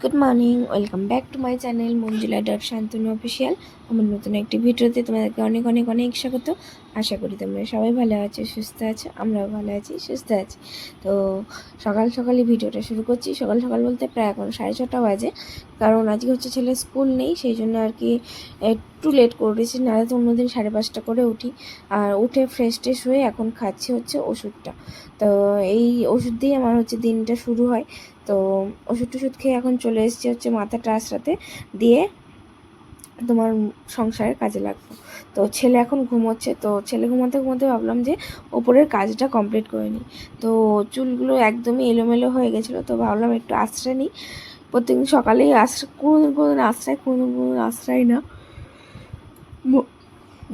Good morning welcome back to my channel Manjula dot Santanu official আমার নতুন একটি ভিডিওতে তোমাদেরকে অনেক অনেক অনেক স্বাগত। আশা করি তোমরা সবাই ভালো আছো, সুস্থ আছো, আমরাও ভালো আছি, সুস্থ আছি। তো সকাল সকালই ভিডিওটা শুরু করছি। সকাল সকাল বলতে প্রায় এখন সাড়ে ছটা বাজে। কারণ আজকে হচ্ছে ছেলে স্কুল নেই, সেই জন্য আর কি একটু লেট করেছি, নাহলে তো অন্যদিন সাড়ে পাঁচটা করে উঠি। আর উঠে ফ্রেশ ট্রেশ হয়ে এখন খাচ্ছি হচ্ছে ওষুধটা। তো এই ওষুধ দিয়ে আমার হচ্ছে দিনটা শুরু হয়। তো ওষুধ টষুধ খেয়ে এখন চলে এসেছি হচ্ছে মাথাটা আশ্রাতে দিয়ে তোমার সংসারের কাজে লাগবো। তো ছেলে এখন ঘুমোচ্ছে, তো ছেলে ঘুমাতে ঘুমাতে ভাবলাম যে ওপরের কাজটা কমপ্লিট করে নিই। তো চুলগুলো একদমই এলোমেলো হয়ে গেছিল, তো ভাবলাম একটু আশ্রয় নিই। প্রত্যেকদিন সকালেই আশ্রয় কোনোদিন কোনোদিন আশ্রয় কোনোদিন কোনোদিন আশ্রয় না।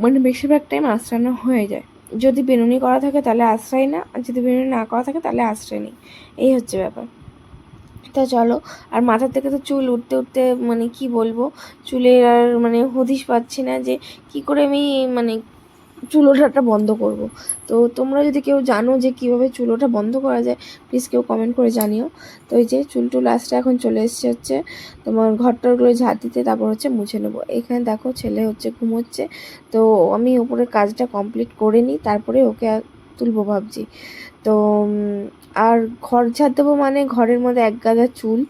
মানে বেশিরভাগ টাইম আশ্রানো হয়ে যায়। যদি বেনুনি করা থাকে তাহলে আশ্রয় না আর যদি বেনুনি না করা থাকে তাহলে আশ্রয় নেই। এই হচ্ছে ব্যাপার। তা চলো। আর মাথার থেকে তো চুল উঠতে উঠতে মানে কি বলব, চুলের আর মানে হদিশ পাচ্ছি না যে কি করে আমি মানে চুল ওঠাটা বন্ধ করব। তো তোমরা যদি কেউ জানো যে কীভাবে চুল ওঠা বন্ধ করা যায় প্লিজ কেউ কমেন্ট করে জানিও। তো এই যে চুল টুল আসতে এখন চলে এসছে হচ্ছে তোমার ঘরটরগুলো ঝাঁট দিতে তারপর হচ্ছে মুছে নেব। এখানে দেখো ছেলে হচ্ছে, ঘুমোচ্ছে। তো আমি ওপরে কাজটা কমপ্লিট করে নিই, তারপরে ওকে তুলবো ভাবছি। তো আর ঘর ঝাড় দেবো মানে ঘরের মধ্যে এক গাদা চুল।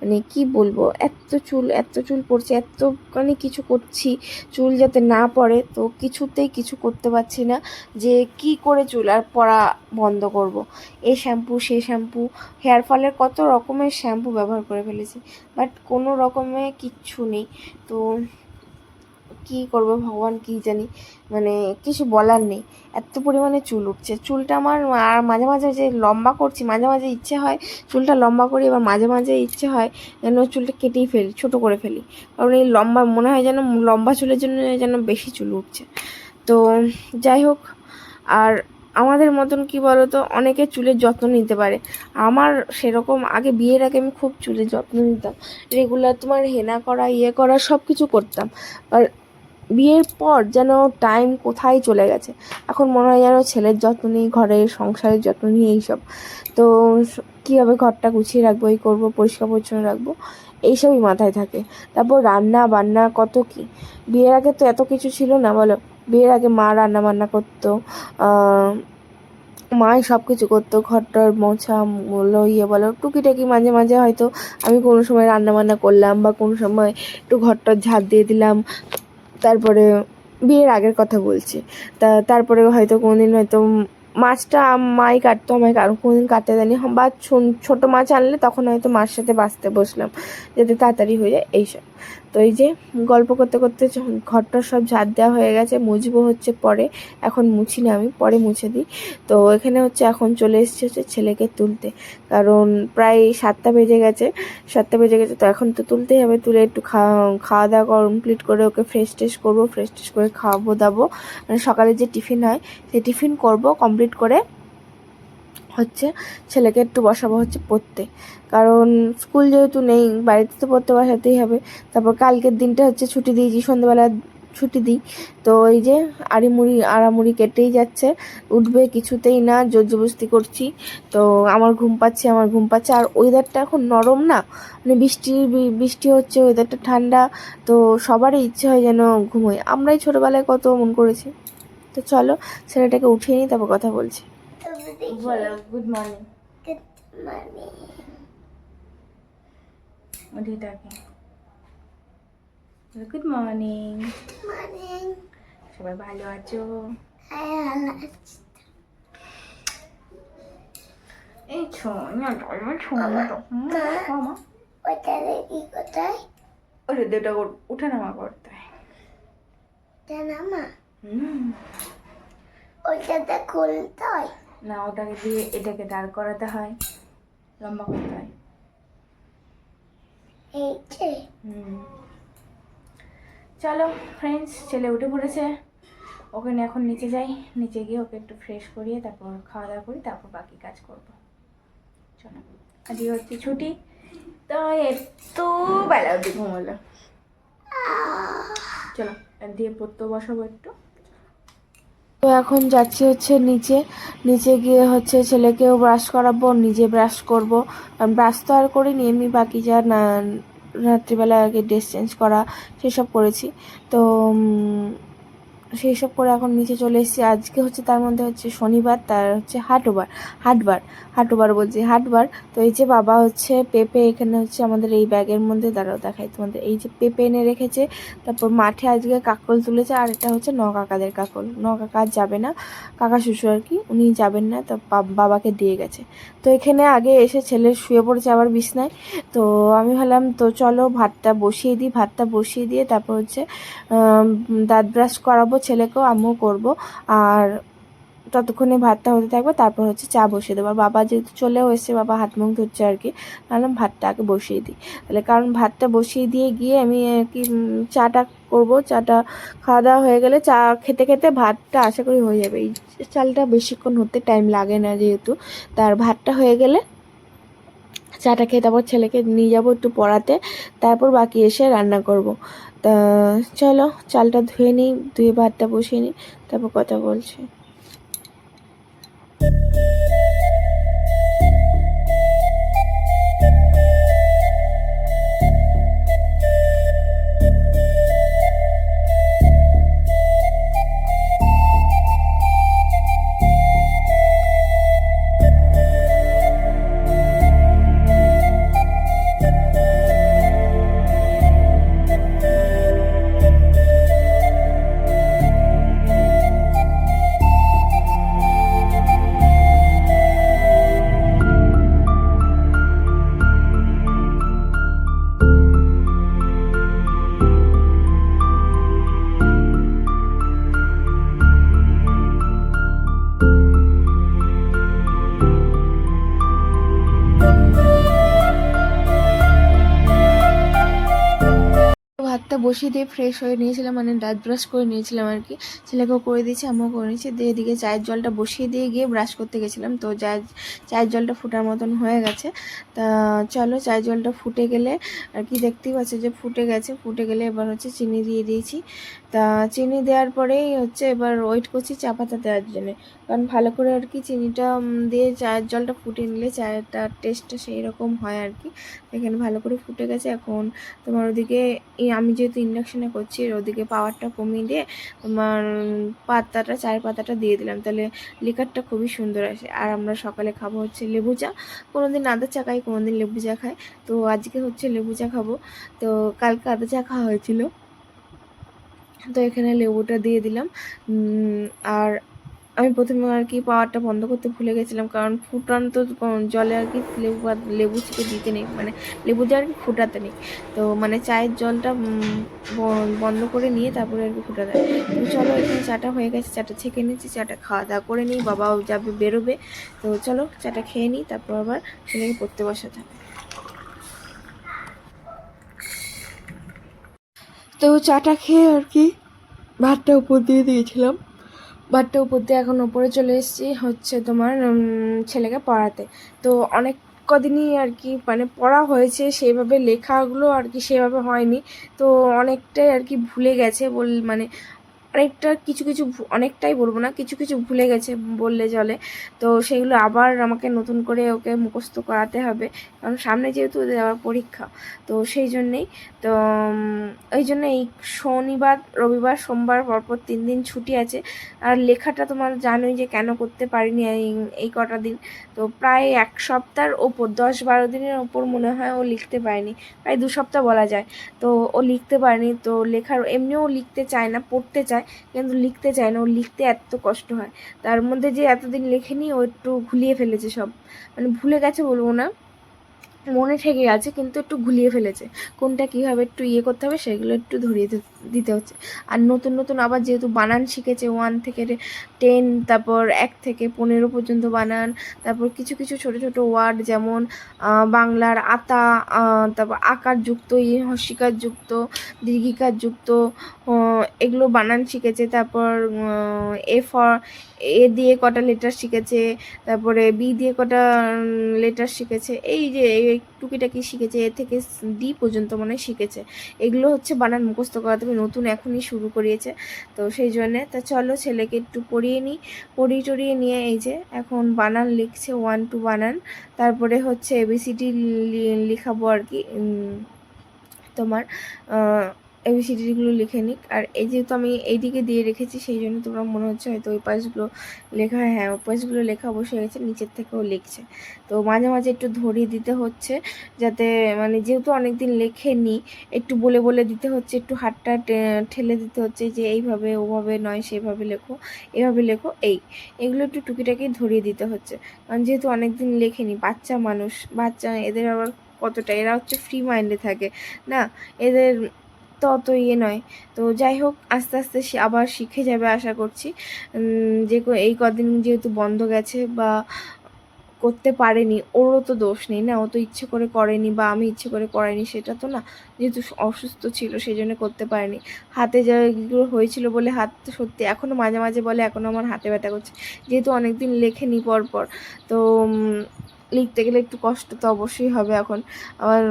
মানে কি বলব, এত চুল এত চুল পড়ছে, এত মানে কিছু করছি, চুল যাতে না পড়ে, তো কিছুতেই কিছু করতে পারছি না যে কি করে চুল আর পড়া বন্ধ করব। এ শ্যাম্পু, সে শ্যাম্পু, হেয়ার ফলের কত রকমের শ্যাম্পু ব্যবহার করে ফেলেছি, বাট কোনো রকমে কিচ্ছু নেই। তো কি করব ভগবান কি জানি। মানে কিছু বলার নেই। এত পরিমাণে চুল উঠছে চুলটা আমার আর মাঝে মাঝে যে লম্বা করছি, মাঝে মাঝে ইচ্ছে হয় চুলটা লম্বা করি, এবার মাঝে মাঝে ইচ্ছে হয় যেন চুলটা কেটেই ফেলি, ছোট করে ফেলি। কারণ এই লম্বা মনে হয় যেন লম্বা চুলের জন্য যেন বেশি চুল উঠছে তো যাই হোক, আর আমাদের মতন কি বলো তো অনেকে চুলের যত্ন নিতে পারে। আমার সেরকম আগে বিয়ের আগে আমি খুব চুলের যত্ন নিতাম। রেগুলার তোমার হেনা করা ইয়ে করা সব কিছু করতাম। আর বিয়ের পর যেন টাইম কোথায় চলে গেছে। এখন মনে হয় যেন ছেলের যত্ন নিই, ঘরের সংসারের যত্ন নিই এইসব। তো কীভাবে ঘরটা গুছিয়ে রাখব, এই করব, পরিষ্কার পরিচ্ছন্ন রাখব, এইসবই মাথায় থাকে। তারপর রান্না বান্না কত কি? বিয়ের আগে তো এত কিছু ছিল না, বলো। বিয়ের আগে মা রান্না বান্না করতো মাই সব কিছু করতো, ঘরটার মোছা বলো ইয়ে বলো, টুকিটাকি মাঝে মাঝে হয়তো আমি কোনো সময় রান্না বান্না করলাম বা কোনো সময় একটু ঘরটার ঝাড় দিয়ে দিলাম তারপরে বিয়ের আগের কথা বলছি। তা তারপরে হয়তো কোনোদিন হয়তো মাছটা মাই কাটতো, আমায় কারও কোনোদিন কাটতে দেয়নি। বা ছো- ছোটো মাছ আনলে তখন হয়তো মার সাথে বাঁচতে বসলাম। যাতে তাড়াতাড়ি হয়ে যায়, এইসব। তো এই যে গল্প করতে করতে যখন ঘরটা সব ঝাড় দেওয়া হয়ে গেছে, মুছবো হচ্ছে পরে। এখন মুছি না আমি, পরে মুছে দিই। তো এখানে হচ্ছে এখন চলে এসেছে হচ্ছে ছেলেকে তুলতে। কারণ প্রায় সাতটা বেজে গেছে, সাতটা বেজে গেছে, তো এখন তো তুলতেই হবে। তুলে একটু খাওয়া খাওয়া দাওয়া কমপ্লিট করে ওকে ফ্রেশ ট্রেশ করব ফ্রেশ ট্রেশ করে খাওয়াবো দাবো মানে সকালে যে টিফিন হয় সেই টিফিন করব কমপ্লিট করে হচ্ছে ছেলেকে একটু বসাবো হচ্ছে পড়তে। কারণ স্কুল যেহেতু নেই, বাড়িতে তো পড়তে বসাতেই হবে। তারপর কালকের দিনটা হচ্ছে ছুটি দিয়েছি, সন্ধ্যেবেলা ছুটি দিই। তো এই যে আড়িমুড়ি, আড়ামুড়ি কেটেই যাচ্ছে, উঠবে কিছুতেই না জোর জবস্তি করছি। তো আমার ঘুম পাচ্ছে, আমার ঘুম পাচ্ছে। আর ওয়েদারটা এখন নরম না মানে বৃষ্টি বৃষ্টি হচ্ছে ওয়েদারটা ঠান্ডা, তো সবারই ইচ্ছে হয় যেন ঘুমোই। আমরাই ছোটোবেলায় কত মন করেছি। তো চলো, ছেলেটাকে উঠিয়ে নিই, তারপর কথা বলছি। বলো গুড মর্নিং উঠে থাকে গুড মর্নিং সবাই ভালো আছো? এই ছোঁয়া ছোঁয়া মামা ওরে দুটো উঠে নামা করতে হয় হুম। ওইটাতে খুলতে হয়। না ওটাকে দিয়ে এটাকে দাঁড় করাতে হয় লম্বা করতে হয়। চলো ফ্রেন্ডস ছেলে উঠে পড়েছে। ওখানে এখন নিচে যাই। নিচে গিয়ে ওকে একটু ফ্রেশ করিয়ে তারপর খাওয়া দাওয়া করি তারপর বাকি কাজ করব। চলো আজকে হচ্ছে ছুটি তো এত বেলা অবধি ঘুমোলো। চলো দিয়ে পড়তে বসাবো একটু। তো এখন যাচ্ছি হচ্ছে নিচে। নিচে গিয়ে হচ্ছে ছেলেকেও ব্রাশ করাবো, নিজে ব্রাশ করব। ব্রাশ তো আর করিনি, এমনি বাকি যা না, রাত্রিবেলা আগে ড্রেস চেঞ্জ করা, সেসব করেছি। তো সেই সব করে এখন নিচে চলে এসেছি। আজকে হচ্ছে তার মধ্যে হচ্ছে শনিবার, তার হচ্ছে হাটবার হাটবার হাটবার বলছি, হাটবার। তো এই যে বাবা হচ্ছে পেঁপে এখানে হচ্ছে আমাদের এই ব্যাগের মধ্যে, দাঁড়াও দেখাই তোমাদের, এই যে পেঁপে এনে রেখেছে, তারপর মাঠে আজকে কাকল তুলেছে, আর এটা হচ্ছে ন কাকাদের কাকল ন কাকা যাবে না, কাকা শ্বশুর আর কি, উনি যাবেন না, তো বাবাকে দিয়ে গেছে। তো এখানে আগে এসে ছেলে শুয়ে পড়েছে আবার বিছনায়, তো আমি ভাবলাম, তো চলো ভাতটা বসিয়ে দিই, ভাতটা বসিয়ে দিয়ে তারপর হচ্ছে দাঁত ব্রাশ করাবো ছেলেকেও আমিও করব। আর ততক্ষণে ভাতটা হতে থাকবে, তারপর হচ্ছে চা বসিয়ে দেবো। বাবা যেহেতু চলেও এসছে, বাবা হাত মুখ ধুচ্ছে আর কি ভাবলাম ভাতটা আগে বসিয়ে দিই। তাহলে কারণ ভাতটা বসিয়ে দিয়ে গিয়ে আমি কি চাটা করব, চাটা খাওয়া দাওয়া হয়ে গেলে চা খেতে খেতে ভাতটা আশা করি হয়ে যাবে। এই চালটা বেশিক্ষণ হতে টাইম লাগে না যেহেতু, তার ভাতটা হয়ে গেলে চাটা খেয়ে তারপর ছেলেকে নিয়ে যাব একটু পড়াতে। তারপর বাকি এসে রান্না করব। তা চলো, চালটা ধুয়ে নিই, ধুয়ে ভাতটা বসিয়ে নিই, তারপর কথা বলছি। বসিয়ে দিয়ে ফ্রেশ হয়ে নিয়েছিলাম মানে দাঁত ব্রাশ করে নিয়েছিলাম আর কি। ছেলেকেও করে দিয়েছি আমিও করে নিয়েছি। দিয়ে এদিকে চায়ের জলটা বসিয়ে দিয়ে গিয়ে ব্রাশ করতে গেছিলাম। তো চায়ের চায়ের জলটা ফুটার মতন হয়ে গেছে। তা চলো চায়ের জলটা ফুটে গেলে, আর কি দেখতেই পাচ্ছ যে ফুটে গেছে। ফুটে গেলে এবার হচ্ছে চিনি দিয়ে দিয়েছি। তা চিনি দেওয়ার পরেই হচ্ছে এবার ওয়েট করছি চা পাতা দেওয়ার জন্য। কারণ ভালো করে আর কি চিনিটা দিয়ে চায়ের জলটা ফুটিয়ে নিলে চায়েরটা টেস্টটা সেই রকম হয় আর কি। এখানে ভালো করে ফুটে গেছে। এখন তোমার ওদিকে আমি যেহেতু ইন্ডাকশানে করছি ওদিকে পাওয়ারটা কমিয়ে দিয়ে তোমার পাতাটা, চায়ের পাতাটা দিয়ে দিলাম। তাহলে লিকারটা খুবই সুন্দর আসে। আর আমরা সকালে খাব হচ্ছে লেবু চা। কোনো দিন আদা চা খাই কোনো দিন লেবু চা খাই। তো আজকে হচ্ছে লেবু চা খাব। তো কালকে আদা চা খাওয়া হয়েছিল। তো এখানে লেবুটা দিয়ে দিলাম। আর আমি প্রথমে আর কি পাওয়ারটা বন্ধ করতে ভুলে গেছিলাম, কারণ ফুটান্ত জলে আর কি লেবু লেবু চিপে দিতে নেই মানে লেবু দিয়ে আর কি ফুটাতে নেই। তো মানে চায়ের জলটা বন্ধ করে নিয়ে তারপরে আর কি ফুটাতে তো চলো এখানে চাটা হয়ে গেছে, চাটা ছেঁকে নিচ্ছি, চাটা খাওয়া দাওয়া করে নিই, বাবাও যাবে, বেরোবে। তো চলো চাটা খেয়ে নিই, তারপর আবার ছেলেকে পড়তে বসাতে হবে। তো চাটা খেয়ে আর কি ভাতটা উপর দিয়ে দিয়েছিলাম। ভাতটা উপর দিয়ে এখন উপরে চলে এসেছি, হচ্ছে তোমার ছেলেকে পড়াতে। তো অনেক কদিনই আর কি মানে পড়া হয়েছে, সেভাবে লেখাগুলো আর কি সেভাবে হয়নি। তো অনেকটাই আর কি ভুলে গেছে বল মানে অনেকটা কিছু কিছু অনেকটাই বলব না, কিছু কিছু ভুলে গেছে, বললে চলে। তো সেগুলো আবার আমাকে নতুন করে ওকে মুখস্থ করাতে হবে, কারণ সামনে যেহেতু ওদের পরীক্ষা, তো সেই জন্যেই, তো ওই জন্য এই শনিবার, রবিবার, সোমবার পরপর তিন দিন ছুটি আছে। আর লেখাটা তোমার জানোই যে কেন করতে পারিনি এই এই কটা দিন। তো প্রায় এক সপ্তাহের ওপর, দশ বারো দিনের ওপর মনে হয় ও লিখতে পারেনি, প্রায় দু সপ্তাহ বলা যায়। তো ও লিখতে পারেনি, তো লেখার, এমনিও লিখতে চায় না, পড়তে চায় কিন্তু লিখতে চায় না। ও লিখতে এত কষ্ট হয়। তার মধ্যে যে এতদিন লেখেনি, ও একটু ঘুলিয়ে ফেলেছে সব। মানে ভুলে গেছে বলব না। মনে থেকে গেছে, কিন্তু একটু ঘুলিয়ে ফেলেছে। কোনটা কীভাবে একটু ইয়ে করতে হবে, সেগুলো একটু ধরিয়ে দিতে হচ্ছে। আর নতুন নতুন আবার যেহেতু বানান শিখেছে ওয়ান থেকে টেন তারপর এক থেকে পনেরো পর্যন্ত বানান, তারপর কিছু কিছু ছোট ছোট ওয়ার্ড যেমন বাংলার আতা তারপর আকার যুক্ত ই হস্যিকার যুক্ত দীর্ঘিকার যুক্ত এগুলো বানান শিখেছে, তারপর এ ফর, এ দিয়ে কটা লেটার শিখেছে, তারপরে বি দিয়ে কটা লেটার শিখেছে, এই যে টুকিটাকি শিখেছে, এ থেকে ডি পর্যন্ত মানে শিখেছে। এগুলো হচ্ছে বানান মুখস্থ করা, তুমি নতুন এখনই শুরু করিয়েছে। তো সেই জন্যে, তা চলো ছেলেকে একটু পড়িয়ে নিই পড়িয়ে টড়িয়ে নিয়ে এই যে এখন বানান লিখছে ওয়ান টু বানান। তারপরে হচ্ছে এবিসিডি লিখাবো আর কি তোমার এবিসিডিগুলো লিখে নিক। আর এই যেহেতু আমি এইদিকে দিয়ে রেখেছি, সেই জন্য তোমরা মনে হচ্ছে হয়তো ওই পাশগুলো লেখা হ্যাঁ ওই পাশগুলো লেখা বসে গেছে, নিচের থেকেও লিখছে। তো মাঝে মাঝে একটু ধরিয়ে দিতে হচ্ছে, যাতে মানে যেহেতু অনেক অনেকদিন লেখেনি, একটু বলে বলে দিতে হচ্ছে, একটু হাতটা ঠেলে দিতে হচ্ছে যে এইভাবে, ওভাবে নয়, সেভাবে লেখো, এভাবে লেখো, এই, এগুলো একটু টুকিটাকি ধরিয়ে দিতে হচ্ছে। কারণ যেহেতু অনেক অনেকদিন লেখেনি, বাচ্চা মানুষ, বাচ্চা এদের আবার কতটা, এরা হচ্ছে ফ্রি মাইন্ডে থাকে, না? এদের তো অত ইয়ে নয়। তো যাই হোক, আস্তে আস্তে সে আবার শিখে যাবে আশা করছি। যে এই কদিন যেহেতু বন্ধ গেছে বা করতে পারেনি, ওরও তো দোষ নেই না? ও তো ইচ্ছে করে করেনি বা আমি ইচ্ছে করে করাইনি, সেটা তো না। যেহেতু অসুস্থ ছিল সেই জন্য করতে পারেনি। হাতে যেগুলো হয়েছিল বলে হাত সত্যি এখনও মাঝে মাঝে বলে এখনও আমার হাতে ব্যথা করছে। যেহেতু অনেকদিন লেখেনি পর পর তো লিখতে গেলে একটু কষ্ট তো অবশ্যই হবে এখন। আবার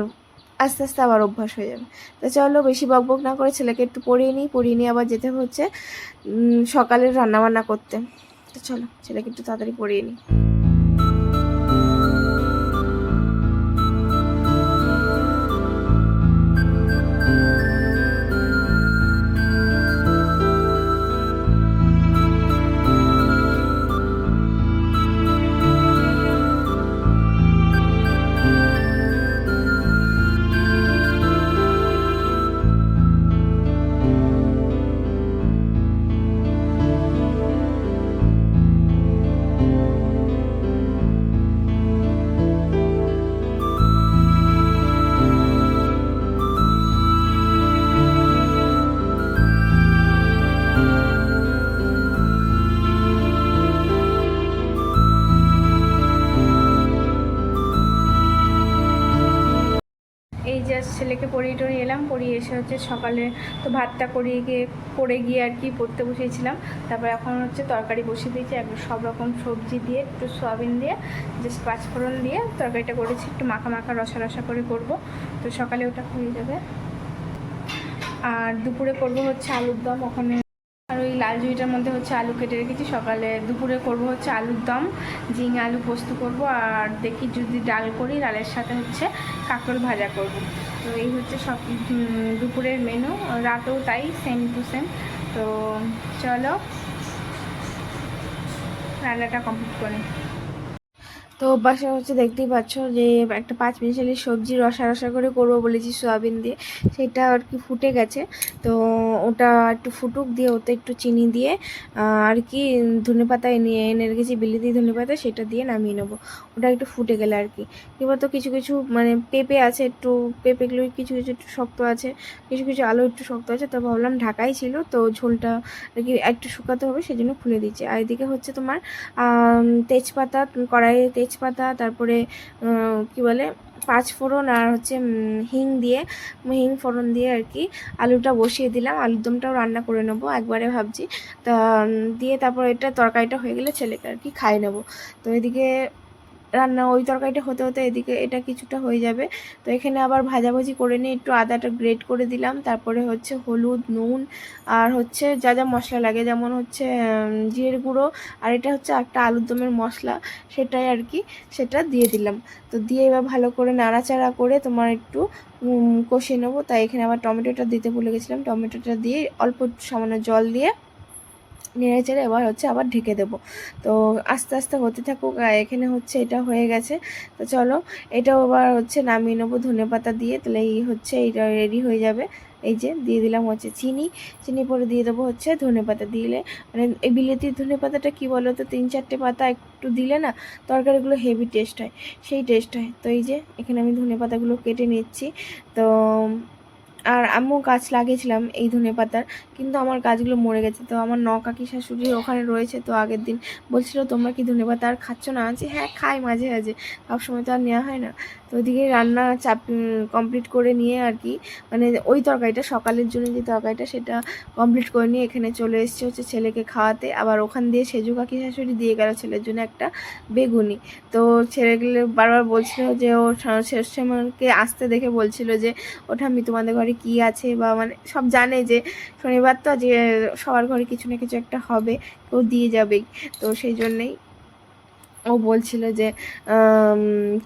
আস্তে আস্তে আবার অভ্যাস হয়ে যাবে। তো চলো বেশি বকবক না করে ছেলেকে একটু পড়িয়ে নিই, পড়িয়ে নিয়ে আবার যেতে হচ্ছে সকালের রান্নাবান্না করতে। তো চলো, ছেলেকে একটু তাড়াতাড়ি পড়িয়ে নিই। পড়িয়ে টড়িয়ে এলাম পড়ি এসে হচ্ছে সকালে তো ভাতটা করিয়ে গিয়ে, করে গিয়ে আর কি পড়তে বসিয়েছিলাম। তারপর এখন হচ্ছে তরকারি বসিয়ে দিয়েছি, একদম সব রকম সবজি দিয়ে, একটু সয়াবিন দিয়ে জাস্ট পাঁচফোড়ন দিয়ে তরকারিটা করেছি, একটু মাখা মাখা রসা রসা করে করব। তো সকালে ওটা হয়ে যাবে। আর দুপুরে করব হচ্ছে আলুর দম, ওখানে লাল জুড়িটার মধ্যে হচ্ছে আলু কেটে রেখেছি। সকালে দুপুরে করব হচ্ছে আলুর দম, ঝিঙে আলু পোস্ত করব আর দেখি যদি ডাল করি, ডালের সাথে হচ্ছে কাঁকড় ভাজা করব। তো এই হচ্ছে সব দুপুরের মেনু রাতেও তাই সেম টু সেম তো চলো, রান্নাটা কমপ্লিট করি। তো বাসা হচ্ছে দেখতেই পাচ্ছ যে একটা পাঁচ মিশালি সবজি রসা রসা করে করব বলেছি সোয়াবিন দিয়ে। সেটা আর কি ফুটে গেছে। তো ওটা একটু ফুটুক দিয়ে ওতে একটু চিনি দিয়ে আর কি ধনে পাতা নিয়ে এনে রেখেছি বিলিতি ধনে পাতা সেটা দিয়ে নামিয়ে নেব। ওটা একটু ফুটে গেলে আর কি। এবার তো কিছু কিছু মানে পেঁপে আছে একটু পেঁপেগুলো কিছু কিছু একটু শক্ত আছে, কিছু কিছু আলু একটু শক্ত আছে। তো ভাবলাম ঢাকাই ছিল, তো ঝোলটা আর কি একটু শুকাতে হবে সেই জন্য খুলে দিচ্ছি আর এদিকে হচ্ছে তোমার তেজপাতা, কড়াইয়ে তেজপাতা, তারপরে কি বলে, পাঁচ ফোড়ন আর হচ্ছে হিং দিয়ে, হিং ফোড়ন দিয়ে আর কি আলুটা বসিয়ে দিলাম। আলুর দমটাও রান্না করে নেব, একবারে ভাবছি। তা দিয়ে তারপর এটা তরকারিটা হয়ে গেলে ছেলেকে আর কি খাই নেব। তো এদিকে রান্না, ওই তরকারিটা হতে হতে এদিকে এটা কিছুটা হয়ে যাবে। তো এখানে আবার ভাজাভাজি করে নিয়ে একটু আদাটা গ্রেট করে দিলাম। তারপরে হচ্ছে হলুদ, নুন আর হচ্ছে যা যা মশলা লাগে, যেমন হচ্ছে জিরের গুঁড়ো আর এটা হচ্ছে একটা আলুর দমের মশলা, সেটাই আর কি, সেটা দিয়ে দিলাম। তো দিয়ে এবার ভালো করে নাড়াচাড়া করে তোমার একটু কষিয়ে নেব। তাই এখানে আবার টমেটোটা দিতে ভুলে গেছিলাম। টমেটোটা দিয়ে অল্প সামান্য জল দিয়ে নেড়ে চেড়ে এবার হচ্ছে আবার ঢেকে দেবো। তো আস্তে আস্তে হতে থাকুক এখানে হচ্ছে এটা হয়ে গেছে। তো চলো, এটাও আবার হচ্ছে নামিয়ে নেব ধনে পাতা দিয়ে। তাহলে এই হচ্ছে এটা রেডি হয়ে যাবে। এই যে দিয়ে দিলাম হচ্ছে চিনি। চিনি পরে দিয়ে দেবো হচ্ছে ধনে পাতা দিলে। মানে এই বিলেতির ধনে পাতাটা কী বলো তো, তিন চারটে পাতা একটু দিলে না তরকারিগুলো হেভি টেস্ট হয়, সেই টেস্ট হয়। তো এই যে এখানে আমি ধনে পাতাগুলো কেটে নিচ্ছি। তো আর আমিও গাছ লাগিয়েছিলাম এই ধনে পাতার, কিন্তু আমার গাছগুলো মরে গেছে। তো আমার ন কাকি শাশুড়ি ওখানে রয়েছে, তো আগের দিন বলছিল, তোমরা কি ধনে পাতা আর খাচ্ছ না? আছে হ্যাঁ খাই মাঝে মাঝে। সবসময় তো আর নেওয়া হয় না। তো ওদিকে রান্না চাপ কমপ্লিট করে নিয়ে আর কি মানে ওই তরকারিটা, সকালের জন্য যে তরকারিটা, সেটা কমপ্লিট করে নিয়ে এখানে চলে এসেছে হচ্ছে ছেলেকে খাওয়াতে। আবার ওখান দিয়ে সেজু কাকি শাশুড়ি দিয়ে গেল ছেলের জন্য একটা বেগুনি। তো ছেলেগুলো বারবার বলছিল যে ও শেষমাকে আসতে দেখে বলছিল যে ওটা আমি তোমাদের ঘরে কি আছে বা মানে সব জানে যে শনিবার তো যে সবার ঘরে কিছু না কিছু একটা হবে, কেউ দিয়ে যাবেই। তো সেই জন্যেই ও বলছিল যে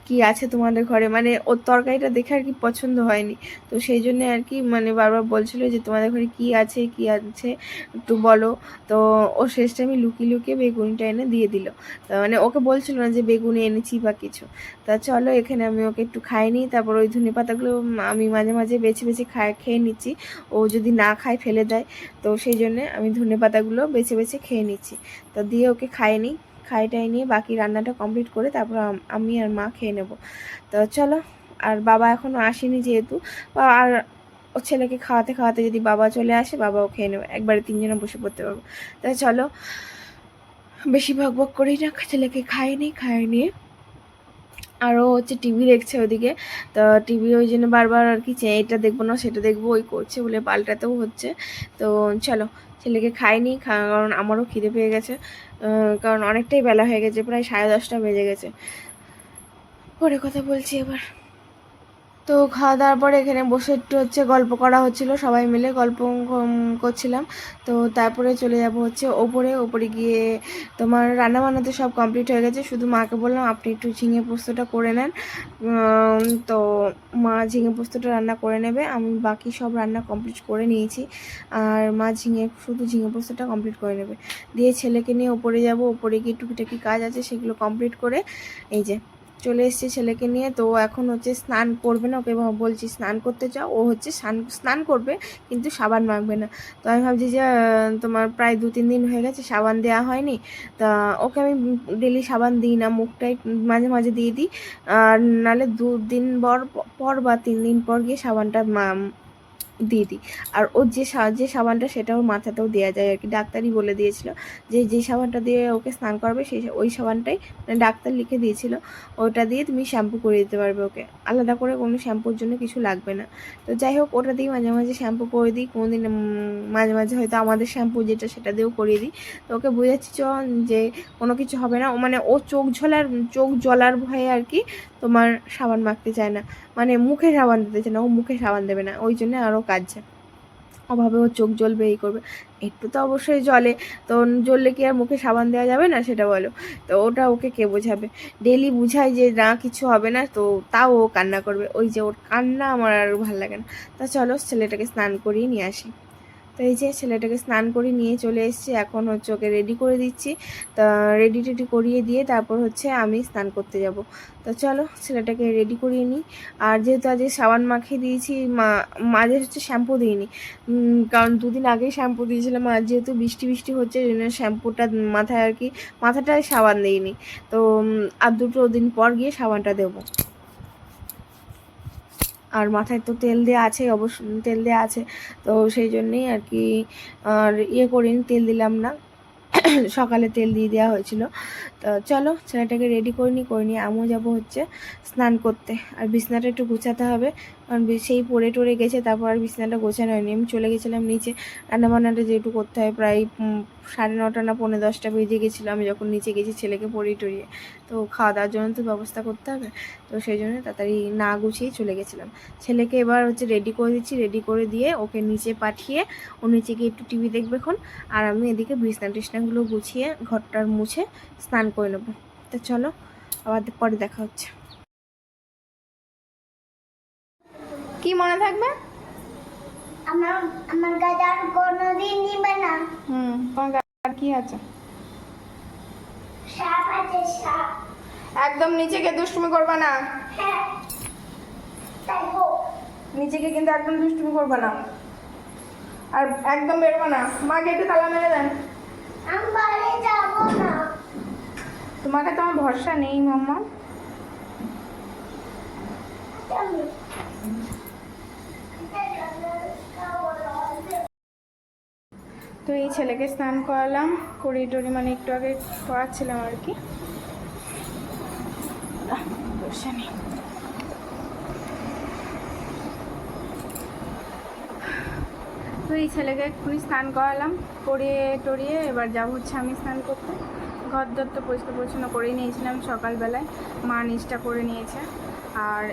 কি আছে তোমাদের ঘরে? মানে ওর তরকারিটা দেখে আর কি পছন্দ হয়নি। তো সেই জন্য আর কি মানে বারবার বলছিল যে, তোমাদের ঘরে কি আছে কি আছে? একটু বলো। তো ও শেষ টাইমে লুকিয়ে লুকিয়ে বেগুনটা এনে দিয়ে দিল। তো মানে ওকে বলছিল না যে, বেগুন এনেছি বা কিছু। তা চলো, এখানে আমি ওকে একটু খাই নিই। তারপর ওই ধনে পাতাগুলো আমি মাঝে মাঝে বেছে বেছে খায় খেয়ে নিচ্ছি। ও যদি না খায়, ফেলে দেয়। তো সেই জন্যে আমি ধনে পাতাগুলো বেছে বেছে খেয়ে নিচ্ছি। তো দিয়ে ওকে খাই নিই। খাইটাই নিয়ে বাকি রান্নাটা কমপ্লিট করে তারপর আমি আর মা খেয়ে নেব। তো চলো, আর বাবা এখনও আসেনি যেহেতু আর ছেলেকে খাওয়াতে খাওয়াতে যদি বাবা চলে আসে, বাবাও খেয়ে নেবে। একবারে তিনজনে বসে পড়তে পারব। তাই চলো, বেশি ভক ভক করেই না, ছেলেকে খাইয়ে নিই খাইয়ে নিয়ে আরও হচ্ছে টিভি দেখছে ওদিকে। তো টিভি ওই জন্য বারবার আর কি এটা দেখব না, সেটা দেখব, ওই করছে বলে পাল্টাতেও হচ্ছে। তো চলো, ছেলেকে খাইনি কারণ আমারও খিদে পেয়ে গেছে। কারণ অনেকটাই বেলা হয়ে গেছে প্রায় সাড়ে দশটা বেজে গেছে। পরে কথা বলছি এবার তো খাওয়া দাওয়ার পরে এখানে বসে একটু হচ্ছে গল্প করা হচ্ছিল, সবাই মিলে গল্প করছিলাম। তো তারপরে চলে যাব হচ্ছে ওপরে ওপরে গিয়ে তোমার রান্না বান্না তো সব কমপ্লিট হয়ে গেছে। শুধু মাকে বললাম, আপনি একটু ঝিঙে পোস্তটা করে নেন। তো মা ঝিঙে পোস্তটা রান্না করে নেবে। আমি বাকি সব রান্না কমপ্লিট করে নিয়েছি। আর মা ঝিঙে, শুধু ঝিঙে পোস্তটা কমপ্লিট করে নেবে। দিয়ে ছেলেকে নিয়ে ওপরে যাব। ওপরে গিয়ে টুকিটাকি কাজ আছে, সেগুলো কমপ্লিট করে এই যে চলে এসছে ছেলেকে নিয়ে, তো এখন হচ্ছে স্নান করবে না, ওকে বলছি স্নান করতে চাও ও হচ্ছে স্নান স্নান করবে, কিন্তু সাবান মাখবে না। তো আমি ভাবছি যে তোমার প্রায় দু তিন দিন হয়ে গেছে সাবান দেওয়া হয়নি। তা ওকে আমি ডেলি সাবান দিই না, মুখটাই মাঝে মাঝে দিয়ে দিই। আর নাহলে দু দিন পর পর বা তিন দিন পর গিয়ে সাবানটা দিয়ে দিই। আর ওর যে যে সাবানটা সেটা ওর মাথাতেও দেওয়া যায় আর কি। ডাক্তারই বলে দিয়েছিল যে যে সাবানটা দিয়ে ওকে স্নান করবে সেই ওই সাবানটাই মানে ডাক্তার লিখে দিয়েছিল। ওটা দিয়ে তুমি শ্যাম্পু করে দিতে পারবে ওকে। আলাদা করে কোনো শ্যাম্পুর জন্য কিছু লাগবে না। তো যাই হোক, ওটা দিয়ে মাঝে মাঝে শ্যাম্পু করে দিই। কোনো দিন মাঝে মাঝে হয়তো আমাদের শ্যাম্পু যেটা সেটা দিয়েও করিয়ে দিই। তো ওকে বোঝাচ্ছি চ যে কোনো কিছু হবে না। মানে ও চোখ ঝোলার, চোখ জ্বলার ভয়ে আর কি তোমার সাবান মাখতে চায় না। মানে মুখে সাবান দিতে চায় না, ও মুখে সাবান দেবে না, ওই জন্য আরও কাঁদছে। অভাবে ও চোখ জ্বলবে, এই করবে। একটু তো অবশ্যই জলে তো জ্বললে কি আর মুখে সাবান দেওয়া যাবে না, সেটা বলো। তো ওটা ওকে কে বোঝাবে? ডেলি বুঝাই যে না, কিছু হবে না, তো তাও ও কান্না করবে। ওই যে ওর কান্না আমার আর ভালো লাগে না। তা চলো ছেলেটাকে স্নান করিয়ে নিয়ে আসি। তো এই যে ছেলেটাকে স্নান করে নিয়ে চলে এসেছি, এখন হচ্ছে ওকে রেডি করে দিচ্ছি। তা রেডি টেডি করিয়ে দিয়ে তারপর হচ্ছে আমি স্নান করতে যাব। তো চলো ছেলেটাকে রেডি করিয়ে নিই। আর যেহেতু আজকে সাবান মাখিয়ে দিয়েছি, মা, মাঝে হচ্ছে শ্যাম্পু দিইনি। কারণ দুদিন আগেই শ্যাম্পু দিয়েছিলাম, আর যেহেতু বৃষ্টি বৃষ্টি হচ্ছে জন্য শ্যাম্পুটা মাথায় আর কি, মাথাটায় সাবান দিইনি। তো আর দুটো দিন পর গিয়ে সাবানটা দেবো। আর মাথায় তো তেল দেওয়া আছে অবশ্য তেল দেওয়া আছে। তো সেই জন্যেই আর কি, আর ইয়ে করিনি, তেল দিলাম না। সকালে তেল দিয়ে দেওয়া হয়েছিল। তো চলো, ছেলেটাকে রেডি করিনি করিনি করে আমিও যাব হচ্ছে স্নান করতে। আর বিছনাটা একটু গুছাতে হবে। কারণ সেই পড়ে টরে গেছে, তারপর আর বিছনাটা গোছানো হয়নি। আমি চলে গেছিলাম নিচে। রান্নাবান্নাটা যেহেতু করতে হয়, প্রায় সাড়ে নটা না পৌনে দশটা বেজে গেছিল। আমি যখন নিচে গেছি ছেলেকে পড়িয়ে টরিয়ে তো খাওয়া দাওয়ার জন্য তো ব্যবস্থা করতে হবে। তো সেই জন্য তাড়াতাড়ি না গুছিয়ে চলে গেছিলাম। ছেলেকে এবার হচ্ছে রেডি করে দিচ্ছি। রেডি করে দিয়ে ওকে নিচে পাঠিয়ে ও নিচে গিয়ে একটু টিভি দেখবে এখন। আর আমি এদিকে বিছনা টিছনাগুলো গুছিয়ে ঘরটার মুছে স্নান করে নেব। তো চলো, আবার পরে দেখা হচ্ছে। কি মনে থাকবে? আমার আমার গাছ আর কোনোদিন নিবে না। হুম তোমার আর কি আছে? সাপ আছে সাপ। একদম নিচে গিয়ে দুষ্টুমি করবে না। হ্যাঁ তাই হোক। নিচে গিয়ে কিন্তু একদম দুষ্টুমি করবে না। আর একদম বেরোবে না। মা গেটে তালা মেরে দেন। আমি বাড়ি যাব না। তোমাকে তো আমার ভরসা নেই মাম্মা তো এই ছেলেকে স্নান করালাম করি টরি মানে একটু আগে করাচ্ছিলাম আর কি। তো এই ছেলেকে এক্ষুনি স্নান করালাম করিয়ে টরিয়ে এবার যাব হচ্ছে আমি স্নান করতে। ঘর দর তো পরিষ্কার পরিচ্ছন্ন করেই নিয়েছিলাম সকালবেলায়, মা নিচটা করে নিয়েছে। আর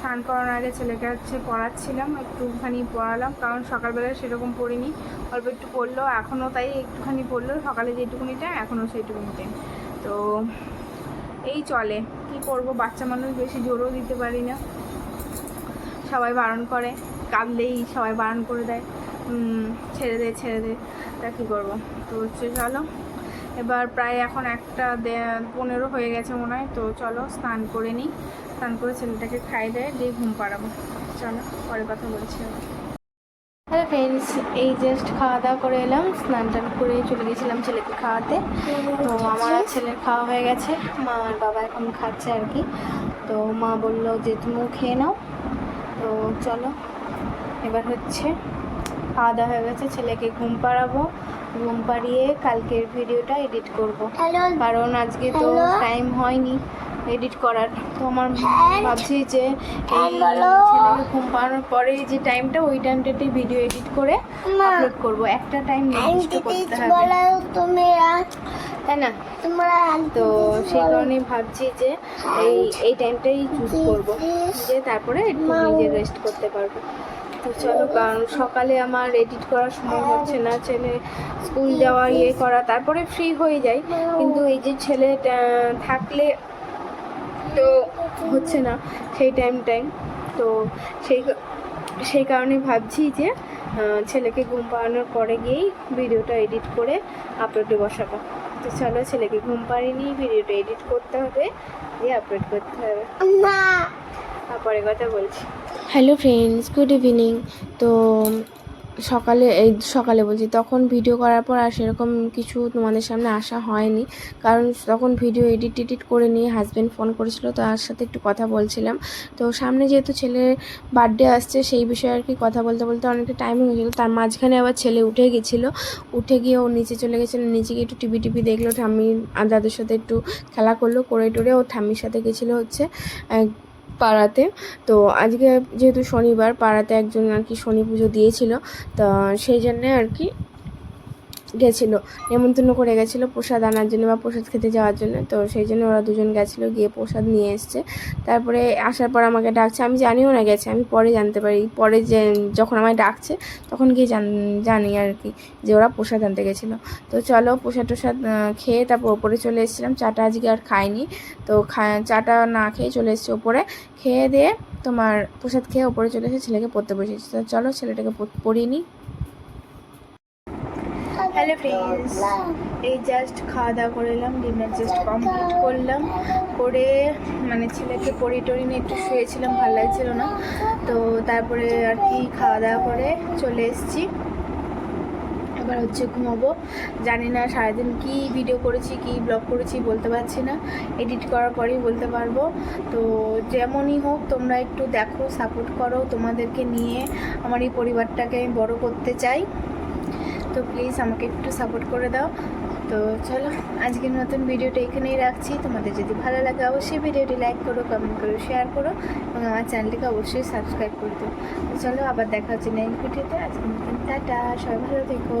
স্নান করানোর আগে ছেলেকে হচ্ছে পড়াচ্ছিলাম, একটুখানি পড়ালাম, কারণ সকালবেলা সেরকম পড়িনি। অল্প একটু পড়ল, এখনও তাই একটুখানি পড়ল, সকালে যেটুকুনি টাইম এখনও সেইটুকুনি টাইম তো এই চলে, কি করব? বাচ্চা মানুষ বেশি জোরও দিতে পারি না। সবাই বারণ করে, কাঁদলেই সবাই বারণ করে দেয়। ছেড়ে দে ছেড়ে দে, তা কী করব? তো হচ্ছে চলো, এবার প্রায় এখন একটা দে- পনেরো হয়ে গেছে মনে হয়, তো চলো স্নান করে নিই। স্নান করে ছেলেটাকে খাই দেয় দিয়ে ঘুম পাড়াবো। চলো পরে কথা বলছি হ্যালো ফ্রেন্ডস এই জাস্ট খাওয়া দাওয়া করে এলাম স্নান টান করে চলে গেছিলাম ছেলেকে খাওয়াতে। তো আমার আর ছেলের খাওয়া হয়ে গেছে মা আর বাবা এখন খাচ্ছে আর কি। তো মা বলল যে তুমিও খেয়ে নাও। তো চলো এবার হচ্ছে খাওয়া দাওয়া হয়ে গেছে ছেলেকে ঘুম পাড়াবো। ঘুম পাড়িয়ে কালকের ভিডিওটা এডিট করব। কারণ আজকে তো টাইম হয়নি। এডিট করার। তো আমার ভাবছি যে এই? ছেলেকে ঘুম পাড়ানোর পরে যে টাইমটা ওই টাইমটাতে ভিডিও এডিট করে আপলোড করব। একটা টাইম নির্দিষ্ট করতে হবে। তাই না? তোমরা তো সেই কারণে ভাবছি যে এই এই টাইমটাই চুজ করব। যে তারপরে একটু নিজে রেস্ট করতে পারব। তো চলো কারণ সকালে আমার এডিট করার সময় হচ্ছে না। ছেলে স্কুল যাওয়া ইয়ে করা তারপরে ফ্রি হয়ে যায় কিন্তু এই যে ছেলে থাকলে তো হচ্ছে না সেই টাইম টাইম তো সেই সেই কারণে ভাবছি যে ছেলেকে ঘুম পাড়ানোর পরে গিয়েই ভিডিওটা এডিট করে আপলোডে বসাবো। তো চলো ছেলেকে ঘুম পাড়িনি ভিডিওটা এডিট করতে হবে দিয়ে আপলোড করতে হবে। না তারপরে কথা বলছি। হ্যালো ফ্রেন্ডস গুড ইভিনিং তো সকালে, এই সকালে বলছি, তখন ভিডিও করার পর আর সেরকম কিছু তোমাদের সামনে আসা হয়নি। কারণ তখন ভিডিও এডিট টেডিট করে নিয়ে হাজব্যান্ড ফোন করেছিল তার সাথে একটু কথা বলছিলাম। তো সামনে যেহেতু ছেলের বার্থডে আসছে, সেই বিষয়ে আর কি কথা বলতে বলতে অনেকটা টাইমিং হয়েছিল তার মাঝখানে আবার ছেলে উঠে গেছিল। উঠে গিয়ে ও নিচে চলে গেছিল। নিচে গিয়ে একটু টিভি টিভি দেখল। ঠাম্মি দাদুর সাথে একটু খেলা করল, করে টোরে ও ঠাম্মির সাথে গেছিল হচ্ছে পাড়াতে। তো আজকে যেহেতু শনিবার, পাড়াতে একজন আর কি শনি পুজো দিয়েছিল, তা সেই জন্যে আর কি গেছিল। নেমন্তন্ন করে গেছিল প্রসাদ আনার জন্য বা প্রসাদ খেতে যাওয়ার জন্য। তো সেই জন্য ওরা দুজন গেছিল, গিয়ে প্রসাদ নিয়ে এসছে। তারপরে আসার পর আমাকে ডাকছে। আমি জানিও না গেছে, আমি পরে জানতে পারি। পরে যে যখন আমায় ডাকছে, তখন গিয়ে জান আর কি যে ওরা প্রসাদ আনতে গেছিল। তো চলো প্রসাদ টোসাদ খেয়ে তারপর ওপরে চলে এসেছিলাম। চাটা আজকে আর খাইনি। তো চাটা না খেয়ে চলে এসেছি ওপরে। খেয়ে দিয়ে তোমার প্রসাদ খেয়ে ওপরে চলে এসে ছেলেকে পড়তে বসেছি তো চলো ছেলেটাকে পড়- পড়িয়ে নিই। হ্যালো ফ্রেন্ডস এই জাস্ট খাওয়া দাওয়া করলাম ডিনার জাস্ট কমপ্লিট করলাম। করে মানে ছেলেকে পড়ি টড়ি নিয়ে একটু শুয়েছিলাম, ভালো লাগছিল না। তো তারপরে আর কি খাওয়া দাওয়া করে চলে এসেছি। এবার হচ্ছে ঘুমাবো। জানি না সারাদিন কি ভিডিও করেছি, কি ব্লগ করেছি, বলতে পারছি না। এডিট করার পরেই বলতে পারব। তো যেমনই হোক, তোমরা একটু দেখো সাপোর্ট করো তোমাদেরকে নিয়ে। আমার এই পরিবারটাকে আমি বড় করতে চাই। তো প্লিজ আমাকে একটু সাপোর্ট করে দাও। তো চলো, আজকের নতুন ভিডিওটা এখানেই রাখছি। তোমাদের যদি ভালো লাগে অবশ্যই ভিডিওটি লাইক করো কমেন্ট করো শেয়ার করো এবং আমার চ্যানেলটিকে অবশ্যই সাবস্ক্রাইব করে তো চলো, আবার দেখা হচ্ছে নেক্সট ভিডিওতে আজকের মতন টাটা, সবাই ভালো থেকো।